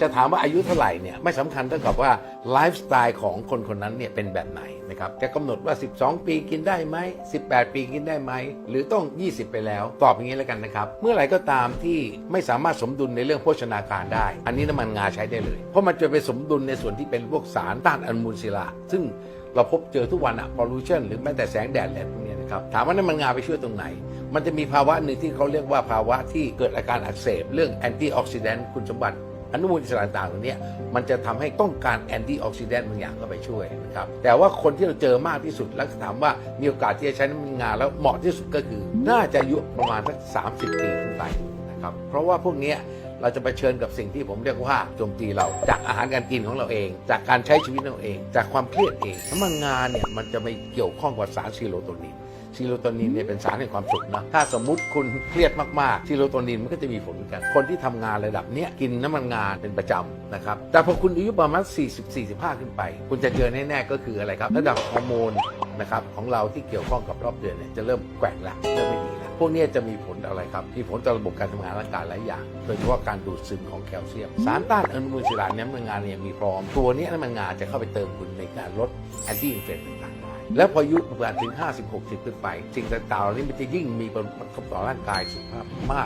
จะถามว่าอายุเท่าไหร่เนี่ยไม่สำคัญเท่ากับว่าไลฟ์สไตล์ของคนคนนั้นเนี่ยเป็นแบบไหนนะครับจะกำหนดว่า 12 ปีกินได้ไหม 18 ปีกินได้ไหม หรือต้อง 20 ไปแล้ว ตอบอย่างนี้แล้วกันนะครับ เมื่อไหร่ก็ตามที่ไม่สามารถสมดุลในเรื่องโภชนาการได้ อันนี้น้ำมันงาใช้ได้เลย เพราะมันจะไปสมดุลในส่วนที่เป็นพวกสารต้านอนุมูลอิสระ ซึ่งเราพบเจอทุกวันอะ pollution หรือแม้แต่แสงแดดอะไรพวกเนี้ยนะ ครับถามว่าน้ำมันงาไปช่วยตรงไหน มันจะมีภาวะหนึ่งที่เขาเรียกว่าภาวะที่เกิดอาการอักเสบ เรื่องแอนตี้ออกซิแดนต์คุณสมบัติอนุมูลอิสระต่างๆเหล่านี้มันจะทำให้ต้องการแอนตี้ออกซิแดนต์บางอย่างเข้าไปช่วยนะครับแต่ว่าคนที่เราเจอมากที่สุดแล้วถามว่ามีโอกาสที่จะใช้น้ำมันงาแล้วเหมาะที่สุดก็คือ น่าจะอายุประมาณสัก30 ปีขึ้นไปนะครับเพราะว่าพวกนี้เราจะไปเชิญกับสิ่งที่ผมเรียกว่าโจมตีเราจากอาหารการกินของเราเอง จากการใช้ชีวิตเราเอง จากความเครียดเองน้ำมันงาเนี่ยมันจะไม่เกี่ยวข้องกับสารซีโรโทนิน ซีโรโทนินเนี่ยเป็นสารแห่งความสุขนะถ้าสมมุติคุณเครียดมากๆซีโรโทนินมันก็จะมีผลเหมือนกัน คนที่ทำงานระดับเนี้ยกินน้ำมันงานเป็นประจำนะครับแต่พอคุณอายุประมาณ40 45 ขึ้นไป คุณจะเจอแน่ๆก็คืออะไรครับ ระดับฮอร์โมนนะครับของเราที่เกี่ยวข้องกับรอบเดือนเนี่ยจะเริ่มแกว่งละเริ่มไม่ดีละพวกนี้จะมีผลอะไรครับ มีผลต่อระบบการทำงานร่างกายหลายอย่าง โดยเฉพาะการดูดซึมของแคลเซียม สารต้านอนุมูลอิสระเนี่ยน้ำมันงาเนี่ยมีพร้อม ตัวนี้น้ำมันงานจะเข้าไปเติมคุณในการลดแอนตี้อินเฟลต่างๆ แล้วพออายุประมาณถึง 50 60 ขึ้นไป สิ่งต่างๆเหล่านี้มันจะยิ่งมีผลกระทบต่อร่างกายสุขภาพมาก